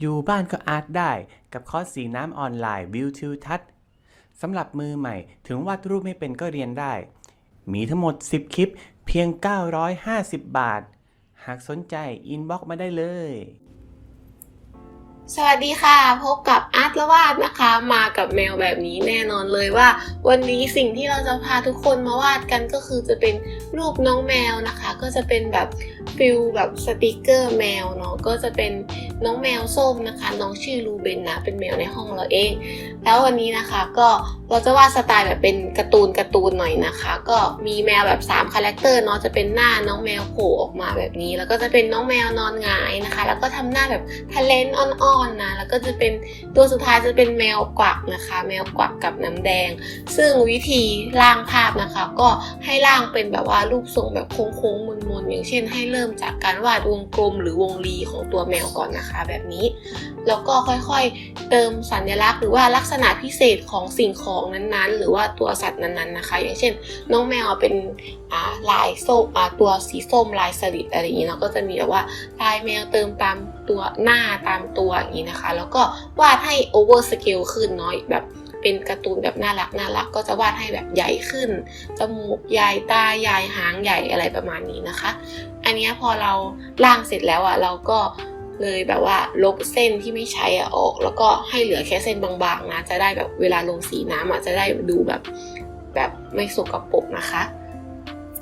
อยู่บ้านก็อาร์ตได้กับคอร์สสีน้ำออนไลน์วิวทิวทัศน์สำหรับมือใหม่ถึงวาดรูปไม่เป็นก็เรียนได้ มีทั้งหมด 10 คลิปเพียง 950 บาท หากสนใจอินบ็อกมาได้เลย สวัสดีค่ะ พบกับอาร์ตละวาดนะคะ มากับแมวแบบนี้แน่นอนเลยว่า วันนี้สิ่งที่เราจะพาทุกคนมาวาดกันก็คือจะเป็นรูปน้องแมวนะคะ ก็จะเป็นแบบฟิลแบบสติกเกอร์แมวเนาะก็จะเป็น น้องแมวส้มนะคะ น้องชื่อลูเบนนะ เป็นแมวในห้องเราเอง แล้ววันนี้นะคะก็เราจะวาดสไตล์แบบเป็นการ์ตูนการ์ตูนหน่อยนะคะ ก็มีแมวแบบ3คาแรคเตอร์เนาะจะเป็นหน้าน้องแมวโผล่ออกมาแบบนี้ แล้วก็จะเป็นน้องแมวนอนงายนะคะ แล้วก็ทำหน้าแบบทะเลนอ่อนๆนะแล้วก็จะเป็นตัวสุดท้ายจะเป็นแมวกวักนะคะ แมวกวักกับน้ำแดง ซึ่งวิธีร่างภาพนะคะ ก็ให้ร่างเป็นแบบว่ารูปทรงแบบโค้งๆมนๆอย่างเช่น ให้เริ่มจากการวาดวงกลมหรือวงรีของตัวแมวก่อนนะคะแบบนี้ แล้วก็ค่อยๆเติมสัญลักษณ์หรือว่าลักษณะพิเศษของสิ่งของนั้นๆ หรือว่าตัวสัตว์นั้นๆนะคะ อย่างเช่น น้องแมวเป็นลายส้มตัวสีส้มลายสลิดอะไรอย่างนี้เราก็จะมีแบบว่าลายแมวเติมตามตัวหน้าตามตัวอย่างนี้นะคะ แล้วก็วาดให้โอเวอร์สเกลขึ้นเนาะแบบเป็นการ์ตูนแบบน่ารักน่ารักก็จะวาดให้แบบใหญ่ขึ้น จมูกใหญ่ตาใหญ่หางใหญ่อะไรประมาณนี้นะคะ อันนี้พอเราล่างเสร็จแล้วอะเราก็ เลยแบบว่าลบเส้นที่ไม่ใช้อะออก แล้วก็ให้เหลือแค่เส้นบางๆนะ จะได้แบบเวลาลงสีน้ำอะจะได้ดูแบบแบบไม่สกปรกนะคะ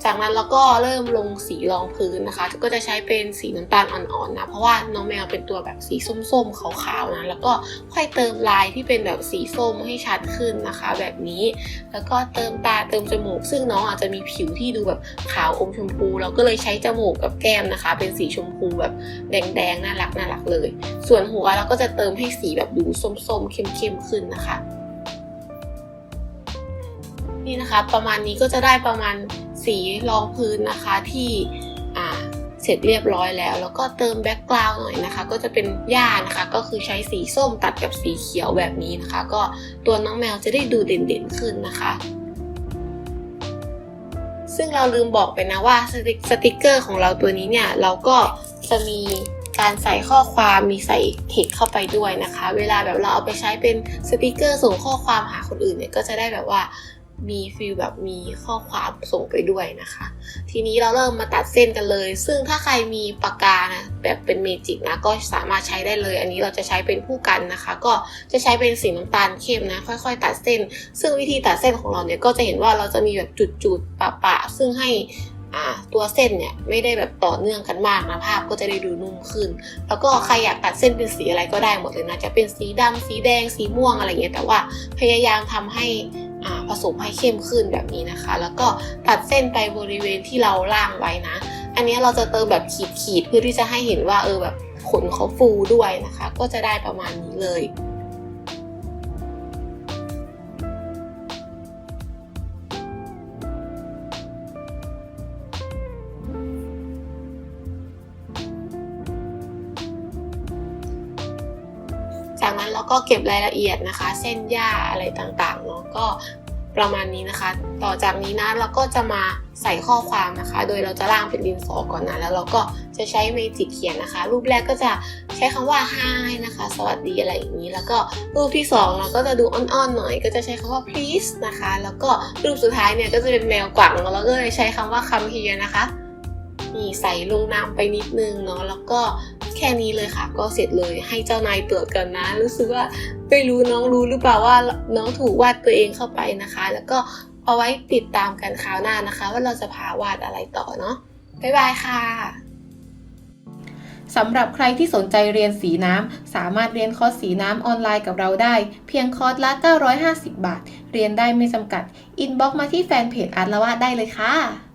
จากนั้นเราก็เริ่มลงสีรองพื้นนะคะ ก็จะใช้เป็นสีน้ำตาลอ่อนๆนะ เพราะว่าน้องแมวเป็นตัวแบบสีส้มๆขาวๆนะ แล้วก็ค่อยเติมลายที่เป็นแบบสีส้มให้ชัดขึ้นนะคะ แบบนี้ แล้วก็เติมตาเติมจมูก ซึ่งน้องอาจจะมีผิวที่ดูแบบขาวอมชมพู เราก็เลยใช้จมูกกับแก้มนะคะ เป็นสีชมพูแบบแดงๆน่ารักน่ารักเลย ส่วนหัวเราก็จะเติมให้สีแบบดูส้มๆเข้มๆขึ้นนะคะ นี่นะคะ ประมาณนี้ก็จะได้ประมาณ สีรองพื้นนะคะที่เสร็จเรียบร้อยแล้ว แล้วก็เติมแบ็กกราวน์หน่อยนะคะ ก็จะเป็นหญ้านะคะ ก็คือใช้สีส้มตัดกับสีเขียวแบบนี้นะคะ ก็ตัวน้องแมวจะได้ดูเด่นๆขึ้นนะคะซึ่งเราลืมบอกไปนะว่าสติกสติกเกอร์ของเราตัวนี้เนี่ย เราก็จะมีการใส่ข้อความมีใส่เทคเข้าไปด้วยนะคะ เวลาแบบเราเอาไปใช้เป็นสติกเกอร์ส่งข้อความหาคนอื่นเนี่ยก็จะได้แบบว่า มีฟีลแบบมีข้อความส่งไปด้วยนะคะ ทีนี้เราเริ่มมาตัดเส้นกันเลย ซึ่งถ้าใครมีปากกานะแบบเป็นเมจิกนะก็สามารถใช้ได้เลย อันนี้เราจะใช้เป็นผู้กันนะคะ ก็จะใช้เป็นสีน้ำตาลเข้มนะ ค่อยๆ ตัดเส้น ซึ่งวิธีตัดเส้นของเราเนี่ยก็จะเห็นว่าเราจะมีแบบจุดๆปะๆซึ่งให้ตัวเส้นเนี่ยไม่ได้แบบต่อเนื่องกันมากนะภาพก็จะได้ดูนุ่มขึ้น แล้วก็ใครอยากตัดเส้นเป็นสีอะไรก็ได้หมดเลยนะจะเป็นสีดำสีแดงสีม่วงอะไรเงี้ยแต่ว่าพยายามทำให้ ผสมให้เข้มขึ้นแบบนี้นะคะ แล้วก็ตัดเส้นไปบริเวณที่เราล่างไว้นะ อันนี้เราจะเติมแบบขีดๆเพื่อที่จะให้เห็นว่าเออแบบขนเขาฟูด้วยนะคะ ก็จะได้ประมาณนี้เลยจากนั้นเราก็เก็บรายละเอียดนะคะ เส้นหญ้าอะไรต่างๆเนาะก็ ประมาณนี้นะคะ ต่อจากนี้นะเราก็จะมาใส่ข้อความนะคะ โดยเราจะร่างเป็นดินสอก่อนนะแล้วเราก็จะใช้เมจิกเขียนนะคะ รูปแรกก็จะใช้คำว่า hi นะคะ สวัสดีอะไรอย่างนี้ แล้วก็รูปที่สองเราก็จะดูอ่อนๆหน่อย ก็จะใช้คำว่า please นะคะ แล้วก็รูปสุดท้ายเนี่ยก็จะเป็นแมวกวักเนาะแล้วก็เลยใช้คำว่า come here นะคะ นี่ใส่ลงน้ำไปนิดนึงเนาะแล้วก็แค่นี้เลยค่ะ ก็เสร็จเลยให้เจ้านายตรวจกันนะ รู้สึกว่าไม่รู้น้องรู้หรือเปล่าว่าน้องถูกวาดตัวเองเข้าไปนะคะ แล้วก็เอาไว้ติดตามกันคราวหน้านะคะ ว่าเราจะพาวาดอะไรต่อเนาะบ๊ายบายค่ะสำหรับใครที่สนใจเรียนสีน้ำ สามารถเรียนคอร์สสีน้ำออนไลน์กับเราได้ เพียงคอร์สละ 950 บาท เรียนได้ไม่จำกัด อินบ็อกมาที่แฟนเพจอาร์ตละวาดได้เลยค่ะ